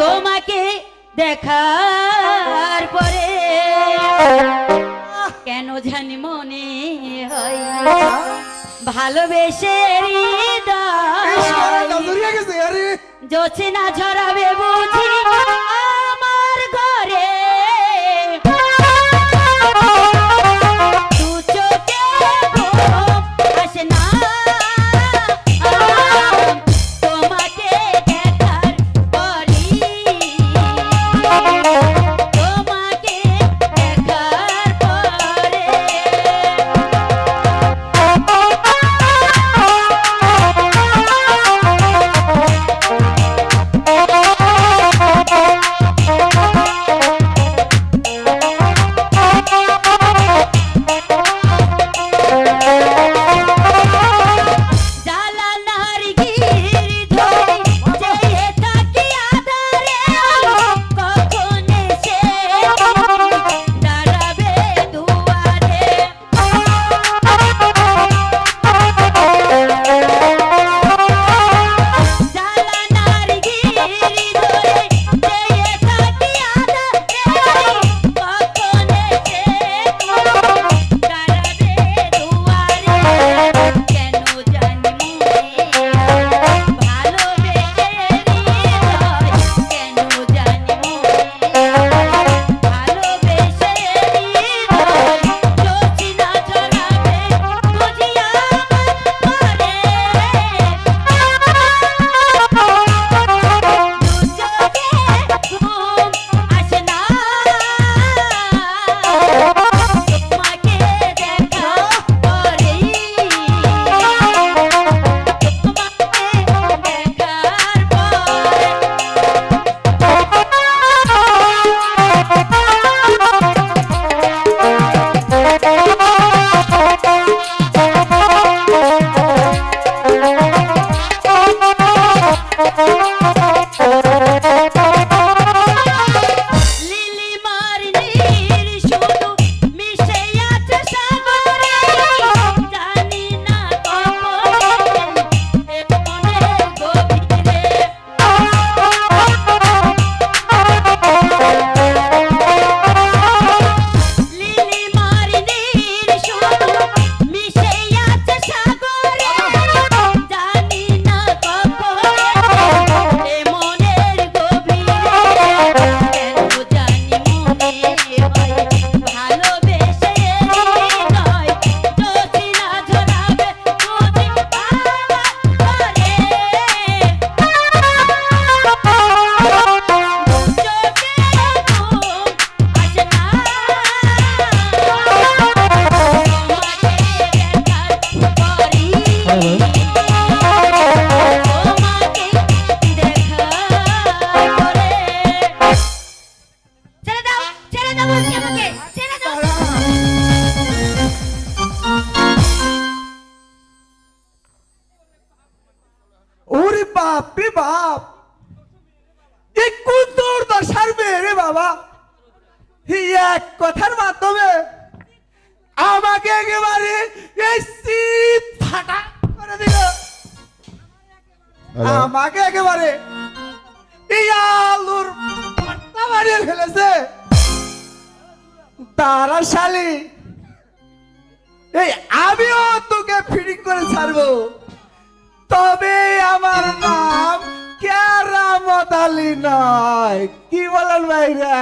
তোমাকে দেখার পরে কেন জানি মনে হয় ভালোবেসে জোছে না ঝরাবে বুঝ। বাপ। এ কোন তোর দশার বাবা। এক কথার মাধ্যমে আমাকে একেবারে এই করে দিল। আমাকে একেবারে এই আলুর পাট্টা বাড়িয়ে ফেলেছে। তারা শালি এই আমিও তোকে ফিটিং করে ছাড়বো। তবে আমার নাম তালি নয় কি বলেন ভাইরা?